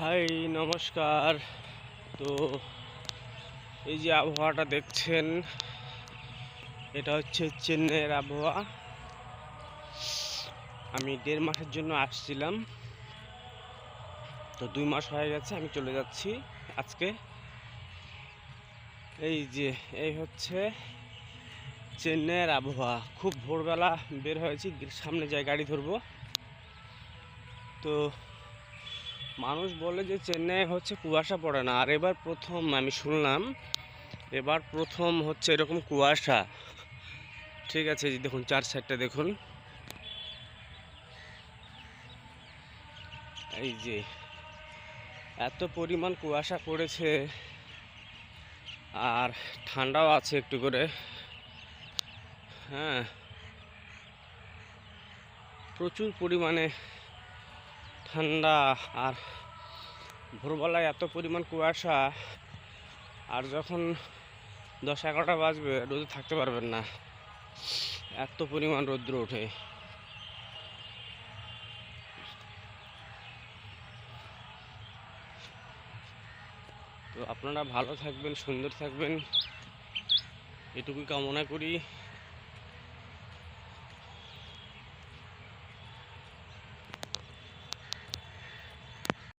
High নমস্কার। তো এই যে আবহাওয়াটা দেখছেন, এটা হচ্ছে চেন্নাইয়ের আবহাওয়া। আমি দেড় মাসের জন্য আসছিলাম। তো দুই মাস হয়ে গেছে, আমি চলে যাচ্ছি আজকে। এই যে, এই হচ্ছে চেন্নাইয়ের আবহাওয়া। খুব ভোরবেলা বের হয়েছি সামনে যাই, গাড়ি ধরবো। তো মানুষ বলে যে চেন্নাই হচ্ছে কুয়াশা পড়ে না। আর এবার প্রথম আমি শুনলাম, এবার প্রথম হচ্ছে এরকম কুয়াশা। ঠিক আছে যে দেখুন, চার সাইডটা দেখুন। এই যে, এত পরিমাণ কুয়াশা পড়েছে, আর ঠান্ডাও আছে একটু করে। হ্যাঁ প্রচুর পরিমাণে ঠান্ডা আর ভোরবেলায় এত পরিমাণ কুয়াশা, আর যখন দশ এগারোটা বাজবে, রোদে থাকতে পারবেন না। এত পরিমাণ রৌদ্র ওঠে। তো আপনারা ভালো থাকবেন, সুন্দর থাকবেন। এটুকুই কামনা করি।